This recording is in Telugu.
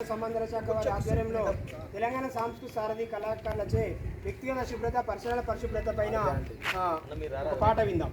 సంబంధాల శాఖ వారి ఆధ్వర్యంలో తెలంగాణ సాంస్కృతిక సారథి కళాకారులచే వ్యక్తిగత శుభ్రత పరిసరాల పరిశుభ్రత పైన పాట విందాం.